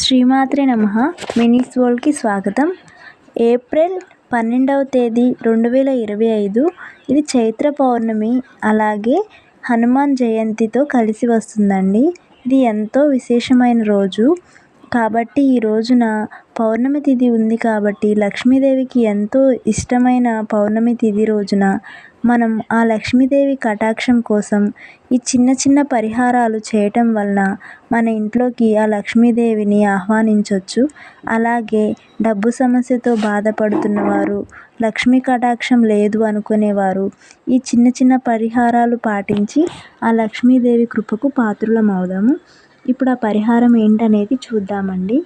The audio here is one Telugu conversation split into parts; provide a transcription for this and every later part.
శ్రీమాత్రి నమ. మినీస్ వరల్డ్కి స్వాగతం. ఏప్రిల్ పన్నెండవ తేదీ రెండు వేల ఇరవై ఐదు. ఇది చైత్ర పౌర్ణమి అలాగే హనుమాన్ జయంతితో కలిసి వస్తుందండి. ఇది ఎంతో విశేషమైన రోజు. కాబట్టి ఈ రోజున పౌర్ణమి తిథి ఉంది కాబట్టి లక్ష్మీదేవికి ఎంతో ఇష్టమైన పౌర్ణమి తిథి రోజున మనం ఆ లక్ష్మీదేవి కటాక్షం కోసం ఈ చిన్న చిన్న పరిహారాలు చేయటం వలన మన ఇంట్లోకి ఆ లక్ష్మీదేవిని ఆహ్వానించవచ్చు అలాగే డబ్బు సమస్యతో బాధపడుతున్న వారు లక్ష్మీ కటాక్షం లేదు అనుకునేవారు ఈ చిన్న చిన్న పరిహారాలు పాటించి ఆ లక్ష్మీదేవి కృపకు పాత్రులం అవుదాము ఇప్పుడు ఆ పరిహారం ఏంటనేది చూద్దామండి.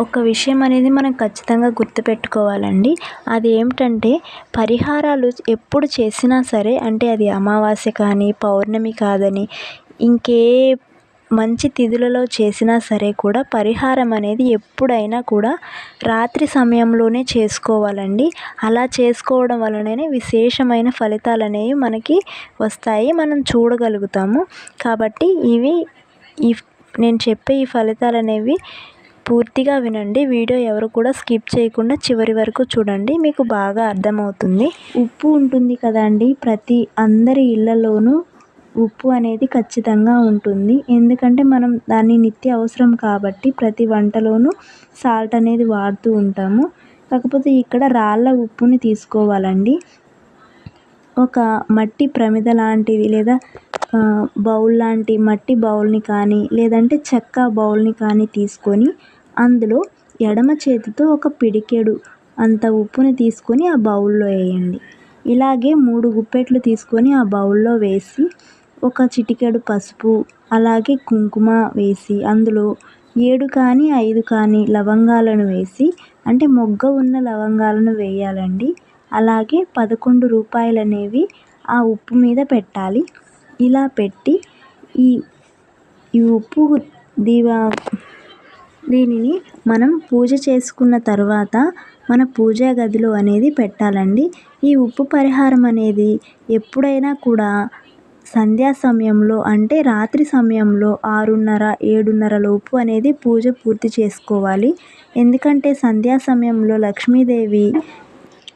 ఒక విషయం అనేది మనం ఖచ్చితంగా గుర్తుపెట్టుకోవాలండి. అది ఏమిటంటే పరిహారాలు ఎప్పుడు చేసినా సరే అంటే అది అమావాస్య కానీ పౌర్ణమి కాదని ఇంకే మంచి తిథులలో చేసినా సరే కూడా పరిహారం అనేది ఎప్పుడైనా కూడా రాత్రి సమయంలోనే చేసుకోవాలండి. అలా చేసుకోవడం వలననే విశేషమైన ఫలితాలు అనేవి మనకి వస్తాయి మనం చూడగలుగుతాము. కాబట్టి ఇవి ఈ నేను చెప్పే ఈ ఫలితాలు అనేవి పూర్తిగా వినండి. వీడియో ఎవరు కూడా స్కిప్ చేయకుండా చివరి వరకు చూడండి. మీకు బాగా అర్థమవుతుంది. ఉప్పు ఉంటుంది కదండి. ప్రతి అందరి ఇళ్ళలోనూ ఉప్పు అనేది ఖచ్చితంగా ఉంటుంది. ఎందుకంటే మనం దాన్ని నిత్య అవసరం కాబట్టి ప్రతి వంటలోనూ సాల్ట్ అనేది వాడుతూ ఉంటాము. కాకపోతే ఇక్కడ రాళ్ళ ఉప్పుని తీసుకోవాలండి. ఒక మట్టి ప్రమిద లాంటిది లేదా బౌల్ లాంటి మట్టి బౌల్ని కానీ లేదంటే చెక్క బౌల్ని కానీ తీసుకొని అందులో ఎడమ చేతితో ఒక పిడికెడు. అంత ఉప్పుని తీసుకొని ఆ బౌల్లో వేయండి. ఇలాగే మూడు గుప్పెట్లు తీసుకొని ఆ బౌల్లో వేసి ఒక చిటికెడు పసుపు అలాగే కుంకుమ వేసి అందులో ఏడు కానీ ఐదు కానీ లవంగాలను వేసి అంటే మొగ్గ ఉన్న లవంగాలను వేయాలండి. అలాగే పదకొండు రూపాయలు అనేవి ఆ ఉప్పు మీద పెట్టాలి. ఇలా పెట్టి ఈ ఈ ఉప్పు దివా దీనిని మనం పూజ చేసుకున్న తర్వాత మన పూజా గదిలో అనేది పెట్టాలండి. ఈ ఉప్పు పరిహారం అనేది ఎప్పుడైనా కూడా సంధ్యా సమయంలో అంటే రాత్రి సమయంలో ఆరున్నర ఏడున్నర లోపు అనేది పూజ పూర్తి చేసుకోవాలి. ఎందుకంటే సంధ్యా సమయంలో లక్ష్మీదేవి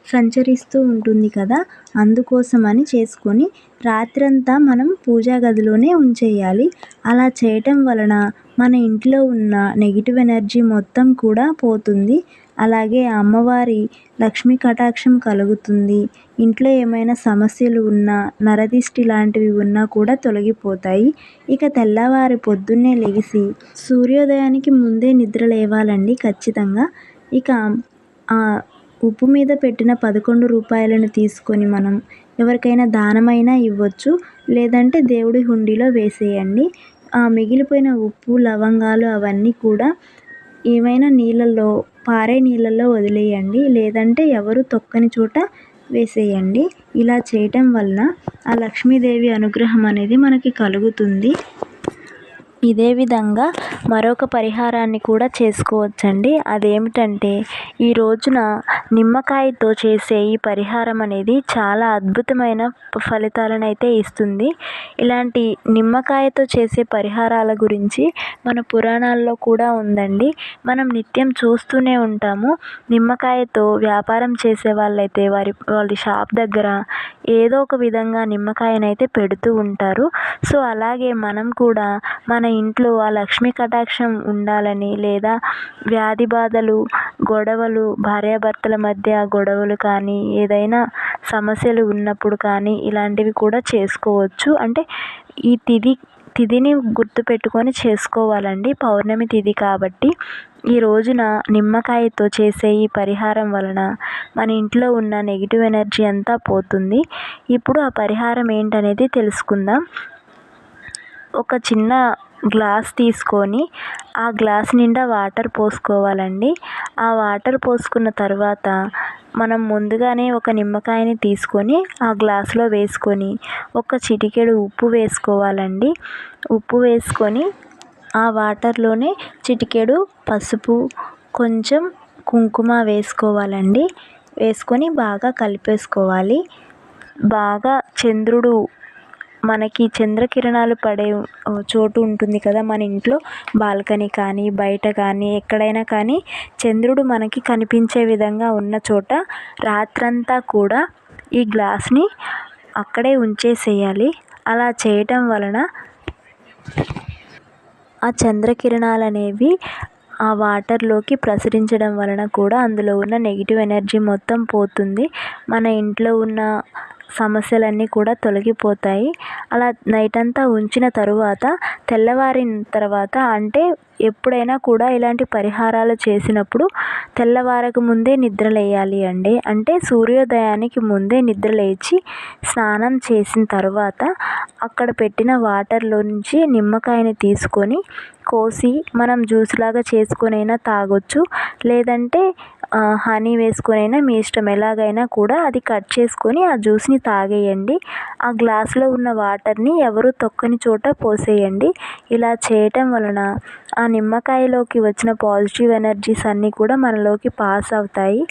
సంచరిస్తూ ఉంటుంది కదా అందుకోసమని చేసుకొని రాత్రంతా మనం పూజా గదిలోనే ఉంచేయాలి. అలా చేయటం వలన మన ఇంట్లో ఉన్న నెగిటివ్ ఎనర్జీ మొత్తం కూడా పోతుంది. అలాగే అమ్మవారి లక్ష్మీ కటాక్షం కలుగుతుంది. ఇంట్లో ఏమైనా సమస్యలు ఉన్నా నరదిష్టి లాంటివి ఉన్నా కూడా తొలగిపోతాయి. ఇక తెల్లవారి పొద్దున్నే లెగిసి సూర్యోదయానికి ముందే నిద్ర లేవాలండి ఖచ్చితంగా. ఇక ఉప్పు మీద పెట్టిన పదకొండు రూపాయలను తీసుకొని మనం ఎవరికైనా దానమైనా ఇవ్వచ్చు లేదంటే దేవుడి హుండీలో వేసేయండి. ఆ మిగిలిపోయిన ఉప్పు లవంగాలు అవన్నీ కూడా ఏమైనా నీళ్ళల్లో పారే నీళ్ళల్లో వదిలేయండి. లేదంటే ఎవరు తొక్కని చోట వేసేయండి. ఇలా చేయటం వలన ఆ లక్ష్మీదేవి అనుగ్రహం అనేది మనకి కలుగుతుంది. ఇదే విధంగా మరొక పరిహారాన్ని కూడా చేసుకోవచ్చండి. అదేమిటంటే ఈ రోజున నిమ్మకాయతో చేసే ఈ పరిహారం అనేది చాలా అద్భుతమైన ఫలితాలను అయితే ఇస్తుంది. ఇలాంటి నిమ్మకాయతో చేసే పరిహారాల గురించి మన పురాణాల్లో కూడా ఉందండి. మనం నిత్యం చూస్తూనే ఉంటాము. నిమ్మకాయతో వ్యాపారం చేసే వాళ్ళైతే వారి వాళ్ళ షాప్ దగ్గర ఏదో ఒక విధంగా నిమ్మకాయనైతే పెడుతూ ఉంటారు. సో అలాగే మనం కూడా మన ఇంట్లో ఆ లక్ష్మీ కటాక్షం ఉండాలని లేదా వ్యాధి బాధలు గొడవలు భార్యాభర్తల మధ్య గొడవలు కానీ ఏదైనా సమస్యలు ఉన్నప్పుడు కానీ ఇలాంటివి కూడా చేసుకోవచ్చు. అంటే ఈ తిథి తిథిని గుర్తుపెట్టుకొని చేసుకోవాలండి. పౌర్ణమి తిథి కాబట్టి ఈ రోజున నిమ్మకాయతో చేసే ఈ పరిహారం వలన మన ఇంట్లో ఉన్న నెగిటివ్ ఎనర్జీ అంతా పోతుంది. ఇప్పుడు ఆ పరిహారం ఏంటనేది తెలుసుకుందాం. ఒక చిన్న గ్లాస్ తీసుకొని ఆ గ్లాస్ నిండా వాటర్ పోసుకోవాలండి. ఆ వాటర్ పోసుకున్న తర్వాత మనం ముందుగానే ఒక నిమ్మకాయని తీసుకొని ఆ గ్లాసులో వేసుకొని ఒక చిటికెడు ఉప్పు వేసుకోవాలండి. ఉప్పు వేసుకొని ఆ వాటర్లోనే చిటికెడు పసుపు కొంచెం కుంకుమ వేసుకోవాలండి. వేసుకొని బాగా కలిపేసుకోవాలి. బాగా చంద్రుడు మనకి చంద్రకిరణాలు పడే చోటు ఉంటుంది కదా మన ఇంట్లో. బాల్కనీ కానీ బయట కానీ ఎక్కడైనా కానీ చంద్రుడు మనకి కనిపించే విధంగా ఉన్న చోట రాత్రంతా కూడా ఈ గ్లాస్ని అక్కడే ఉంచేసేయాలి. అలా చేయటం వలన ఆ చంద్రకిరణాలు అనేవి ఆ వాటర్లోకి ప్రసరించడం వలన కూడా అందులో ఉన్న నెగిటివ్ ఎనర్జీ మొత్తం పోతుంది. మన ఇంట్లో ఉన్న సమస్యలన్నీ కూడా తొలగిపోతాయి. అలా నైట్ అంతా ఉంచిన తరువాత తెల్లవారిన తర్వాత అంటే ఎప్పుడైనా కూడా ఇలాంటి పరిహారాలు చేసినప్పుడు తెల్లవారక ముందే నిద్ర లేయాలి అండి. అంటే సూర్యోదయానికి ముందే నిద్ర లేచి స్నానం చేసిన తర్వాత అక్కడ పెట్టిన వాటర్లో నుంచి నిమ్మకాయని తీసుకొని కోసి మనం జ్యూస్ లాగా చేసుకునైనా తాగొచ్చు. లేదంటే హనీ వేసుకొని అయినా మీ ఇష్టం ఎలాగైనా కూడా అది కట్ చేసుకొని ఆ జ్యూస్ని తాగేయండి. ఆ గ్లాస్లో ఉన్న వాటర్ని ఎవరు తొక్కని చోట పోసేయండి. ఇలా చేయటం వలన ఆ నిమ్మకాయలోకి వచ్చిన పాజిటివ్ ఎనర్జీస్ అన్నీ కూడా మనలోకి పాస్ అవుతాయి.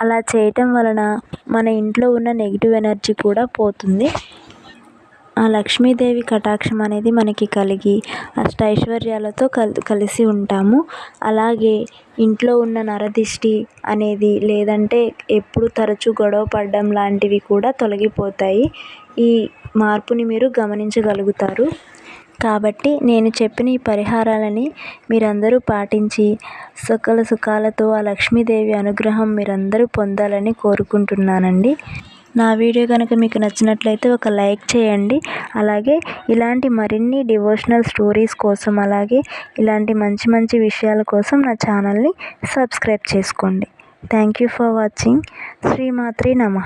అలా చేయటం వలన మన ఇంట్లో ఉన్న నెగిటివ్ ఎనర్జీ కూడా పోతుంది. ఆ లక్ష్మీదేవి కటాక్షం అనేది మనకి కలిగి అష్ట ఐశ్వర్యాలతో కల్ కలిసి ఉంటాము. అలాగే ఇంట్లో ఉన్న నరదిష్టి అనేది లేదంటే ఎప్పుడు తరచూ గొడవ పడడం లాంటివి కూడా తొలగిపోతాయి. ఈ మార్పుని మీరు గమనించగలుగుతారు. కాబట్టి నేను చెప్పిన ఈ పరిహారాలని మీరందరూ పాటించి సకల సుఖాలతో ఆ లక్ష్మీదేవి అనుగ్రహం మీరందరూ పొందాలని కోరుకుంటున్నానండి. నా వీడియో కనుక మీకు నచ్చినట్లయితే ఒక లైక్ చేయండి. అలాగే ఇలాంటి మరిన్ని డివోషనల్ స్టోరీస్ కోసం అలాగే ఇలాంటి మంచి మంచి విషయాల కోసం నా ఛానల్ని సబ్స్క్రైబ్ చేసుకోండి. Thank you for watching. శ్రీమాత్రి నమ.